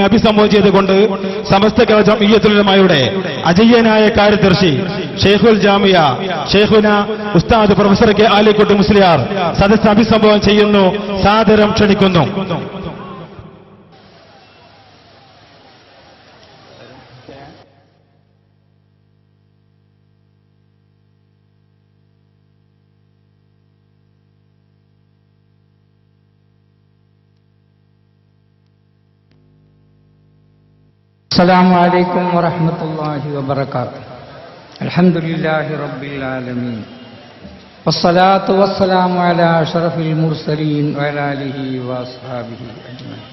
അഭിസംബോധന ചെയ്തുകൊണ്ട് സമസ്ത കേരള ജംഇയ്യത്തുലമായുടെ അജയ്യനായ കാര്യദർശി ഷെയ്ഖുൽ ജാമിയ ഷെയ്ഖുന ഉസ്താദ് പ്രൊഫസർ കെ ആലിക്കുട്ടി മുസ്ലിയാർ സദസ് അഭിസംബോധന ചെയ്യുന്നു. സാദരം ക്ഷണിക്കുന്നു. السلام عليكم ورحمة الله وبركاته الحمد لله رب العالمين والصلاة والسلام على أشرف المرسلين وعلى آله وأصحابه أجمعين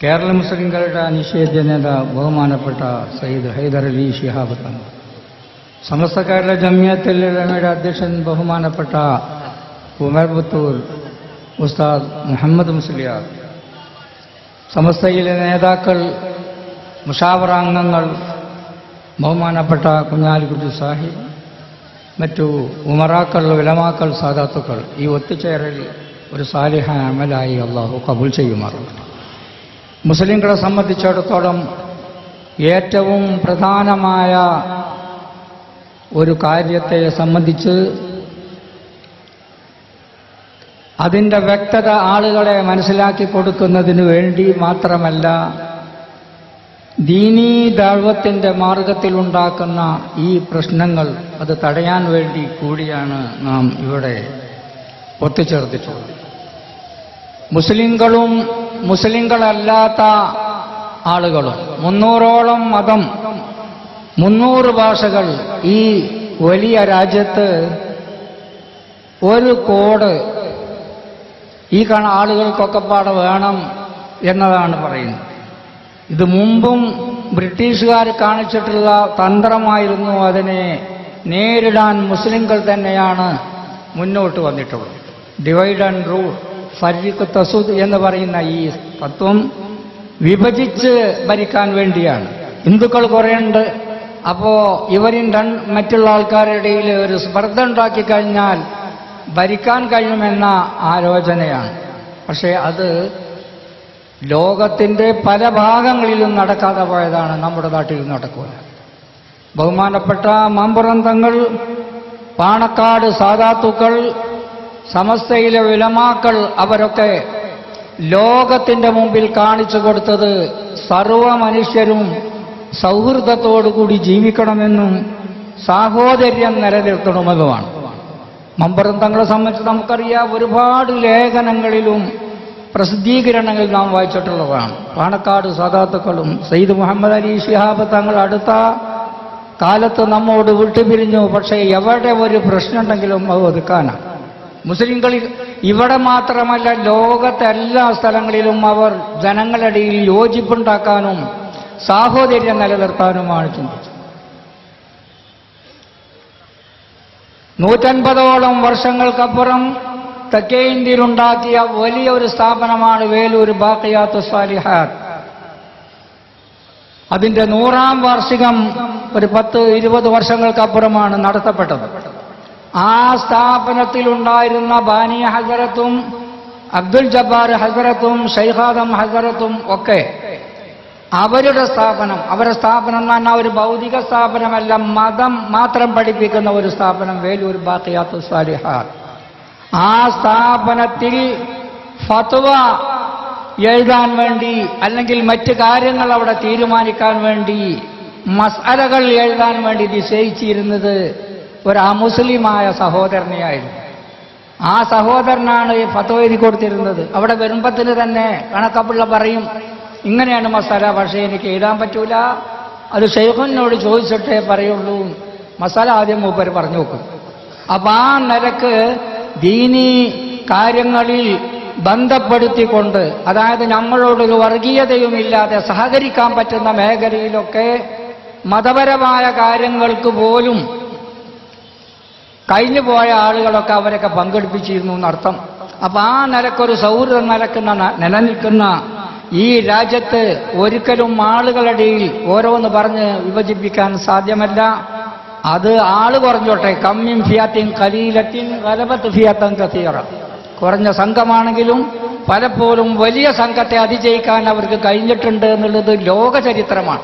കേരള മുസ്ലിങ്ങളുടെ അനിഷേധ്യ നേതാവ് ബഹുമാനപ്പെട്ട സയ്യിദ് ഹൈദർ അലി ഷിഹാബ് തങ്ങൾ സമസ്ത കേരള ജമിയത്തുലമയുടെ അധ്യക്ഷൻ ബഹുമാനപ്പെട്ട ഉമർ പുത്തൂർ ഉസ്താദ് മുഹമ്മദ് മുസ്ലിയാർ സമസ്തയിലെ നേതാക്കൾ മുഷാവറ അംഗങ്ങൾ ബഹുമാനപ്പെട്ട കുഞ്ഞാലിക്കുട്ടി സാഹിബ് മറ്റു ഉമറാക്കൾ വിലമാക്കൾ സാദാത്തുക്കൾ ഈ ഒത്തുചേരൽ ഒരു സാലിഹ അമലായി അള്ളാഹു കബൂൽ ചെയ്യുമാറുണ്ട്. മുസ്ലിങ്ങളെ സംബന്ധിച്ചിടത്തോളം ഏറ്റവും പ്രധാനമായ ഒരു കാര്യത്തെ സംബന്ധിച്ച് അതിന്റെ വ്യക്തത ആളുകളെ മനസ്സിലാക്കി കൊടുക്കുന്നതിന് വേണ്ടി മാത്രമല്ല ദീനീ ദൈവത്തിന്റെ മാർഗത്തിലുണ്ടാക്കുന്ന ഈ പ്രശ്നങ്ങൾ അത് തടയാൻ വേണ്ടി കൂടിയാണ് നാം ഇവിടെ ഒത്തുചേർത്തിട്ടുള്ളത് മുസ്ലിങ്ങളും മുസ്ലിങ്ങളല്ലാത്ത ആളുകളും മുന്നൂറോളം മതം മുന്നൂറ് ഭാഷകൾ ഈ വലിയ രാജ്യത്ത് ഒരു കോഡ് ഈ കാണ ആളുകൾക്കൊക്കെ പാടെ വേണം എന്നതാണ് പറയുന്നത്. ഇത് മുമ്പും ബ്രിട്ടീഷുകാർ കാണിച്ചിട്ടുള്ള തന്ത്രമായിരുന്നു അതിനെ നേരിടാൻ മുസ്ലിങ്ങൾ തന്നെയാണ് മുന്നോട്ട് വന്നിട്ടുള്ളത്. ഡിവൈഡ് ആൻഡ് റൂൾ ഫരിഖ് തസൂദ് എന്ന് പറയുന്ന ഈ തത്വം വിഭജിച്ച് ഭരിക്കാൻ വേണ്ടിയാണ്. ഹിന്ദുക്കൾ കുറേയുണ്ട്. അപ്പോ ഇവരും മറ്റുള്ള ആൾക്കാരുടെ ഇടയിൽ ഒരു സ്പർദ്ധ ഉണ്ടാക്കി കഴിഞ്ഞാൽ ഭരിക്കാൻ കഴിയുമെന്ന ആലോചനയാണ്. പക്ഷേ അത് ലോകത്തിന്റെ പല ഭാഗങ്ങളിലും നടക്കാതെ പോയതാണ് നമ്മുടെ നാട്ടിൽ നടക്കുക. ബഹുമാനപ്പെട്ട മമ്പുറന്തങ്ങൾ പാണക്കാട് സാധാത്തുക്കൾ സമസ്തയിലെ വിലമാക്കൾ അവരൊക്കെ ലോകത്തിന്റെ മുമ്പിൽ കാണിച്ചു കൊടുത്തത് സർവ മനുഷ്യരും സൗഹൃദത്തോടുകൂടി ജീവിക്കണമെന്നും സാഹോദര്യം നിലനിർത്തണമെന്നുമാണ് മമ്പറം തങ്ങളെ സംബന്ധിച്ച് നമുക്കറിയാം ഒരുപാട് ലേഖനങ്ങളിലും പ്രസിദ്ധീകരണങ്ങളിൽ നാം വായിച്ചിട്ടുള്ളതാണ്. പാണക്കാട് സദാത്തുക്കളും സയ്യിദ് മുഹമ്മദ് അലി ഷിഹാബ് തങ്ങൾ അടുത്ത കാലത്ത് നമ്മോട് വിട്ടുപിരിഞ്ഞു. പക്ഷേ എവിടെ ഒരു പ്രശ്നമുണ്ടെങ്കിലും അത് ഒതുക്കാനാണ്. മുസ്ലിങ്ങളിൽ ഇവിടെ മാത്രമല്ല ലോകത്തെ എല്ലാ സ്ഥലങ്ങളിലും അവർ ജനങ്ങളിടയിൽ യോജിപ്പുണ്ടാക്കാനും സാഹോദര്യം നിലനിർത്താനുമാണ് ചിന്തിച്ചത്. നൂറ്റൻപതോളം വർഷങ്ങൾക്കപ്പുറം തെക്കേ ഇന്ത്യയിലുണ്ടാക്കിയ വലിയ ഒരു സ്ഥാപനമാണ് വേലൂർ ബാക്കിയാത്ത് സാലിഹാത്ത്. അതിന്റെ നൂറാം വാർഷികം ഒരു പത്ത് ഇരുപത് വർഷങ്ങൾക്കപ്പുറമാണ് നടത്തപ്പെട്ടത്. ആ സ്ഥാപനത്തിലുണ്ടായിരുന്ന ബാനിയ ഹസരത്തും അബ്ദുൽ ജബ്ബാർ ഹസരത്തും ഷൈഹാദം ഹസരത്തും ഒക്കെ അവരുടെ സ്ഥാപനം അവരുടെ സ്ഥാപനം എന്ന് പറഞ്ഞാൽ ഒരു ഭൗതിക സ്ഥാപനമല്ല മതം മാത്രം പഠിപ്പിക്കുന്ന ഒരു സ്ഥാപനം വേലൂർ ബാക്കിയാത്ത സാലിഹാത്ത്. ആ സ്ഥാപനത്തിൽ ഫത്വ എഴുതാൻ വേണ്ടി അല്ലെങ്കിൽ മറ്റ് കാര്യങ്ങൾ അവിടെ തീരുമാനിക്കാൻ വേണ്ടി മസാലകൾ എഴുതാൻ വേണ്ടി നിശ്ചയിച്ചിരുന്നത് ഒരു അമുസ്ലിമായ സഹോദരനെയായിരുന്നു. ആ സഹോദരനാണ് ഈ ഫത്വ എഴുതി കൊടുത്തിരുന്നത്. അവിടെ വരുമ്പത്തിന് തന്നെ കണക്കപ്പിള്ള പറയും ഇങ്ങനെയാണ് മസാല പക്ഷേ എനിക്ക് എഴുതാൻ പറ്റൂല. അത് ഷെയ്ഖുനോട് ചോദിച്ചിട്ടേ പറയുള്ളൂ. മസാല ആദ്യം മൂപ്പർ പറഞ്ഞു നോക്കും. അപ്പൊ ആ നിലയ്ക്ക് ദീനി കാര്യങ്ങളിൽ ബന്ധപ്പെടുത്തിക്കൊണ്ട് അതായത് നമ്മളോടൊരു വർഗീയതയുമില്ലാതെ സഹകരിക്കാൻ പറ്റുന്ന മേഖലയിലൊക്കെ മതപരമായ കാര്യങ്ങൾക്ക് പോലും കഴിഞ്ഞു പോയ ആളുകളൊക്കെ അവരൊക്കെ പങ്കെടുപ്പിച്ചിരുന്നു എന്നർത്ഥം. അപ്പൊ ആ നിലക്കൊരു സൗഹൃദം നിലക്കുന്ന നിലനിൽക്കുന്ന ഈ രാജ്യത്ത് ഒരിക്കലും ആളുകളുടെ ഓരോന്ന് പറഞ്ഞ് വിഭജിപ്പിക്കാൻ സാധ്യമല്ല. അത് ആൾ കുറഞ്ഞോട്ടെ. കമ്മിൻ ഫിയാത്തിൻ കലീലത്തിൻ വലപത്ത് ഫിയാത്തൻ കത്തീറ കുറഞ്ഞ സംഘമാണെങ്കിലും പലപ്പോഴും വലിയ സംഘത്തെ അതിജയിക്കാൻ അവർക്ക് കഴിഞ്ഞിട്ടുണ്ട് എന്നുള്ളത് ലോകചരിത്രമാണ്.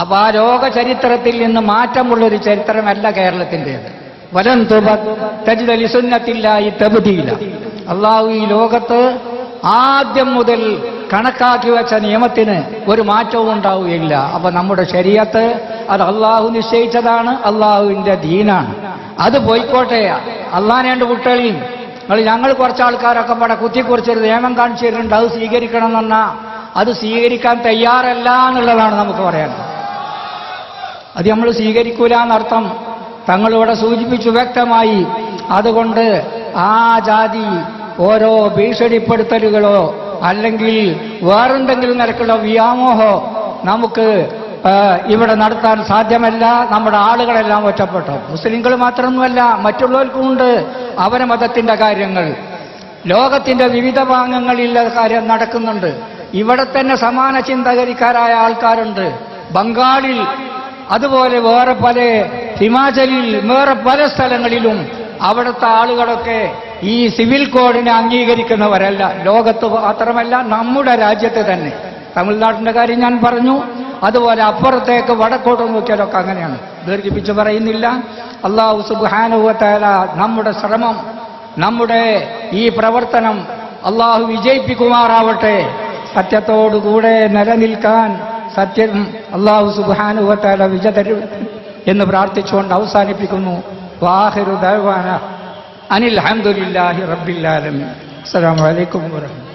അപ്പൊ ആ ലോക ചരിത്രത്തിൽ നിന്ന് മാറ്റമുള്ളൊരു ചരിത്രമല്ല കേരളത്തിന്റെത്. വലം തജിതലിസുന്നത്തില്ല ഈ തെബുതിയില്ല അള്ളാഹു ഈ ലോകത്ത് ആദ്യം മുതൽ കണക്കാക്കി വെച്ച നിയമത്തിന് ഒരു മാറ്റവും ഉണ്ടാവുകയില്ല. അപ്പൊ നമ്മുടെ ശരീരത്ത് അത് അള്ളാഹു നിശ്ചയിച്ചതാണ് അള്ളാഹുവിന്റെ ദീനാണ്. അത് പോയിക്കോട്ടെ. അള്ളാഹിനെ വിട്ടളിയും നിങ്ങൾ ഞങ്ങൾ കുറച്ച് ആൾക്കാരൊക്കെ പട കുത്തിക്കുറിച്ചൊരു നിയമം കാണിച്ചു തരുന്നുണ്ട് അത് സ്വീകരിക്കണം എന്ന് അത് സ്വീകരിക്കാൻ തയ്യാറല്ല എന്നുള്ളതാണ് നമുക്ക് പറയാനുള്ളത് അത് നമ്മൾ സ്വീകരിക്കൂല എന്നർത്ഥം. തങ്ങളിവിടെ സൂചിപ്പിച്ചു വ്യക്തമായി അതുകൊണ്ട് ആ ജാതി ഓരോ ഭീഷണിപ്പെടുത്തലുകളോ അല്ലെങ്കിൽ വേറെന്തെങ്കിലും നിരക്കുള്ള വ്യാമോഹോ നമുക്ക് ഇവിടെ നടത്താൻ സാധ്യമല്ല. നമ്മുടെ ആളുകളെല്ലാം ഒറ്റപ്പെട്ടു. മുസ്ലിങ്ങൾ മാത്രമൊന്നുമല്ല മറ്റുള്ളവർക്കുമുണ്ട് അവരെ മതത്തിന്റെ കാര്യങ്ങൾ. ലോകത്തിന്റെ വിവിധ ഭാഗങ്ങളിൽ കാര്യം നടക്കുന്നുണ്ട്. ഇവിടെ തന്നെ സമാന ചിന്തകരിക്കാരായ ആൾക്കാരുണ്ട്. ബംഗാളിൽ അതുപോലെ വേറെ പല ഹിമാചലിൽ വേറെ പല സ്ഥലങ്ങളിലും അവിടുത്തെ ആളുകളൊക്കെ ഈ സിവിൽ കോഡിനെ അംഗീകരിക്കുന്നവരല്ല. ലോകത്ത് മാത്രമല്ല നമ്മുടെ രാജ്യത്ത് തന്നെ. തമിഴ്നാട്ടിന്റെ കാര്യം ഞാൻ പറഞ്ഞു. അതുപോലെ അപ്പുറത്തേക്ക് വടക്കോട്ട് നോക്കിയാലൊക്കെ അങ്ങനെയാണ്. ദീർഘിപ്പിച്ച് പറയുന്നില്ല. അള്ളാഹു സുബാനുവത്താല നമ്മുടെ ശ്രമം നമ്മുടെ ഈ പ്രവർത്തനം അള്ളാഹു വിജയിപ്പിക്കുമാറാവട്ടെ. സത്യത്തോടുകൂടെ നിലനിൽക്കാൻ സത്യം അള്ളാഹു സുബാനുവത്താല വിജതരും എന്ന് പ്രാർത്ഥിച്ചുകൊണ്ട് അവസാനിപ്പിക്കുന്നു. വാഹിറു ദഴവാന അനിൽ അഹമ്മദില്ലാഹി റബ്ബില്ലാലമി അസ്സലാമു അലൈക്കും വറഹ്മത്തുള്ളാഹി